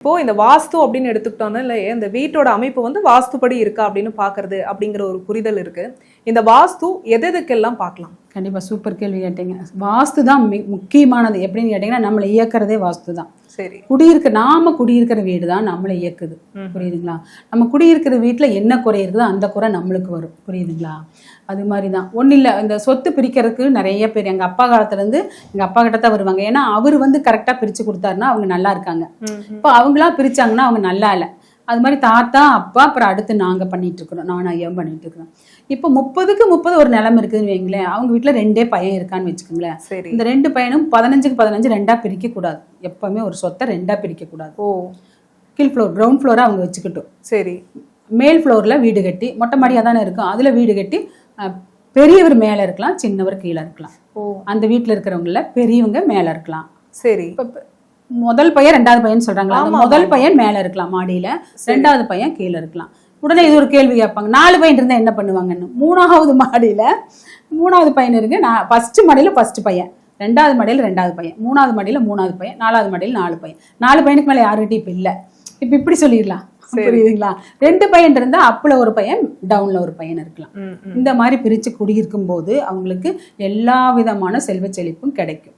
இப்போ இந்த வாஸ்து அப்படின்னு எடுத்துக்கிட்டோம்னா இல்லை இந்த வீட்டோட அமைப்பு வந்து வாஸ்துப்படி இருக்கா அப்படின்னு பார்க்கறது அப்படிங்கிற ஒரு புரிதல் இருக்கு. இந்த வாஸ்து எது எதுக்கெல்லாம் பார்க்கலாம்? கண்டிப்பாக சூப்பர் கேள்வி கேட்டீங்க. வாஸ்து தான் மி- முக்கியமானது. எப்படின்னு கேட்டிங்கன்னா நம்மளை இயக்கிறதே வாஸ்து தான் சரி. குடியிருக்க நாம குடியிருக்கிற வீடு தான் நம்மளை இயக்குது. புரியுதுங்களா? நம்ம குடியிருக்கிற வீட்டில் என்ன குறை இருக்குதோ அந்த குறை நம்மளுக்கு வரும். புரியுதுங்களா? அது மாதிரி தான் ஒன்றும் இல்லை இந்த சொத்து பிரிக்கிறதுக்கு நிறைய பேர் எங்கள் அப்பா காலத்துலேருந்து எங்கள் அப்பா கிட்ட தான் வருவாங்க. ஏன்னா அவர் வந்து கரெக்டாக பிரித்து கொடுத்தாருன்னா அவங்க நல்லா இருக்காங்க. இப்போ அவங்களா பிரிச்சாங்கன்னா அவங்க நல்லா இல்லை. அது மாதிரி தாத்தா அப்பா அப்புறம் அடுத்து நாங்கள் பண்ணிட்டு இருக்கிறோம் நான் ஐயம் பண்ணிட்டு இருக்கிறோம் இப்போ முப்பதுக்கு முப்பது ஒரு நிலம் இருக்குதுன்னு வைங்களேன் அவங்க வீட்டில் ரெண்டே பையன் இருக்கான்னு வச்சுக்கோங்களேன். சரி. இந்த ரெண்டு பையனும் பதினஞ்சுக்கு பதினஞ்சு ரெண்டா பிரிக்க கூடாது எப்பவுமே ஒரு சொத்தை ரெண்டா பிரிக்க கூடாது ஓ. கீழ் ஃப்ளோர் கிரவுண்ட் ஃப்ளோரை அவங்க வச்சுக்கிட்டோம். சரி. மேல் ஃப்ளோரில் வீடு கட்டி மொட்டை மாடியாக தானே இருக்கும் அதில் வீடு கட்டி பெரியவர் மேலே இருக்கலாம் சின்னவர் கீழே இருக்கலாம். ஓ. அந்த வீட்டில் இருக்கிறவங்கள பெரியவங்க மேலே இருக்கலாம். சரி. இப்ப முதல் பையன் ரெண்டாவது பையன் சொல்றாங்களா? முதல் பையன் மேல இருக்கலாம் மாடியில. ரெண்டாவது பையன் கீழே இருக்கலாம். உடனே இது ஒரு கேள்வி கேட்பாங்க. நாலு பையன் இருந்தா என்ன பண்ணுவாங்கன்னு? மூணாவது மாடியில மூணாவது பையன் இருக்கு. நான் ஃபர்ஸ்ட் மாடியில ஃபர்ஸ்ட் பையன். ரெண்டாவது மாடியில ரெண்டாவது பையன். மூணாவது மாடியில மூணாவது பையன். நாலாவது மாடியில நாலு பையன். நாலு பையனுக்கு மேல யாருகிட்டயும் இப்ப இல்ல. இப்ப இப்படி சொல்லிடலாம். புரியுதுங்களா? ரெண்டு பையன் இருந்தா அப்ல ஒரு பையன் டவுன்ல ஒரு பையன் இருக்கலாம். இந்த மாதிரி பிரிச்சு குடியிருக்கும் போது அவங்களுக்கு எல்லா விதமான செல்வ செழிப்பும் கிடைக்கும்.